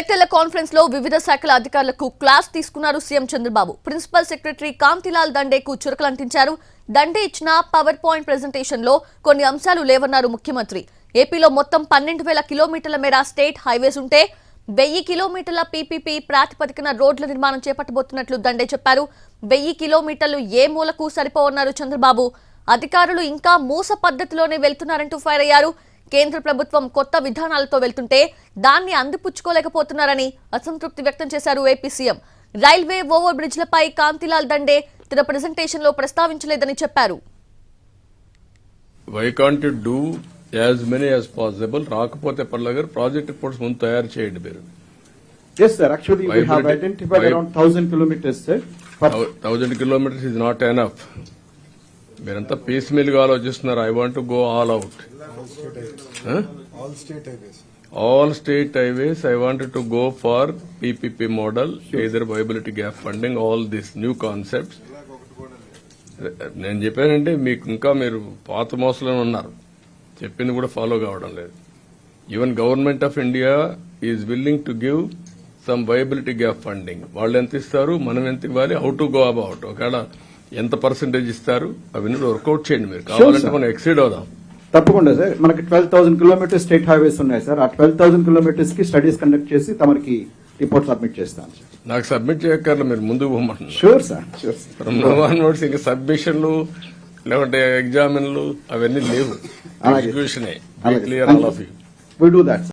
కలెక్టర్ల కాన్ఫరెన్స్లో వివిధ శాఖల అధికారులకు క్లాస్ తీసుకున్నారు CM Chandrababu. Principal secretary Kantilal దండేకు చురకలు అంటించారు దండే ఇచ్చిన పవర్ పాయింట్ ప్రెజెంటేషన్లో కొన్ని అంశాలు లేవన్నారు ముఖ్యమంత్రి. ఏపీలో మొత్తం పన్నెండు వేల కిలోమీటర్ల మేర స్టేట్ హైవేస్ ఉంటే వెయ్యి కిలోమీటర్ల పీపీపీ ప్రాతిపదికన రోడ్ల నిర్మాణం చేపట్టబోతున్నట్లు దండే చెప్పారు. వెయ్యి కిలోమీటర్లు ఏ మూలకు సరిపోవన్నారు చంద్రబాబు. అధికారులు ఇంకా మూస పద్ధతిలోనే వెళ్తున్నారంటూ ఫైర్ అయ్యారు. కేంద్ర ప్రభుత్వం కొత్త విధానాలతో వెళ్తుంటే దాన్ని అందిపుచ్చుకోలేకపోతున్నారని అసంతృప్తి వ్యక్తం చేశారు ఏపీ సీఎం రైల్వే ఓవర్ బ్రిడ్జ్లపై కాంతిలాల్ దండే తన ప్రెజెంటేషన్లో ప్రస్తావించలేదని చెప్పారు why can't do as many as possible రాకపోతే పర్లేదు ప్రాజెక్ట్ రిపోర్ట్స్ ముందు తయారు చేయండి మీరు Yes, sir. Actually, we have identified around kilometers, sir. మీరంతా పీస్ మీల్గా ఆలోచిస్తున్నారు. I want go all out. All state highways I want to go for PPP model either viability gap funding all this new concepts నేను చెప్పానంటే మీకు ఇంకా మీరు పాత మోసలో ఉన్నారు. చెప్పింది కూడా ఫాలో కావడం లేదు. Even government of India is willing to give some viability gap funding వాళ్ళు ఎంత ఇస్తారు మనం ఎంత ఇవ్వాలి హౌ టు గో అబౌట్ ఒకవేళ ఎంత పర్సెంటేజ్ ఇస్తారు? అవన్నీ వర్కౌట్ చేయండి మీరు. కావాలంటే. మనం ఎక్సీడ్ అవుదాం. తప్పకుండా సార్ మనకి twelve thousand kilometers state highways ఉన్నాయి సార్ ఆ ట్వెల్వ్ థౌసండ్ కిలోమీటర్స్కి స్టడీస్ కండక్ట్ చేసి తమకి రిపోర్ట్ సబ్మిట్ చేస్తాను నాకు సబ్మిట్ చేయక్కర్లే మీరు ముందుకు పోమంటున్నారు. షూర్ సార్ షూర్ సార్ ఇంకా సబ్మిషన్లు లేకుంటే ఎగ్జామిన్లు అవన్నీ లేవు. Execution clear all of you we do that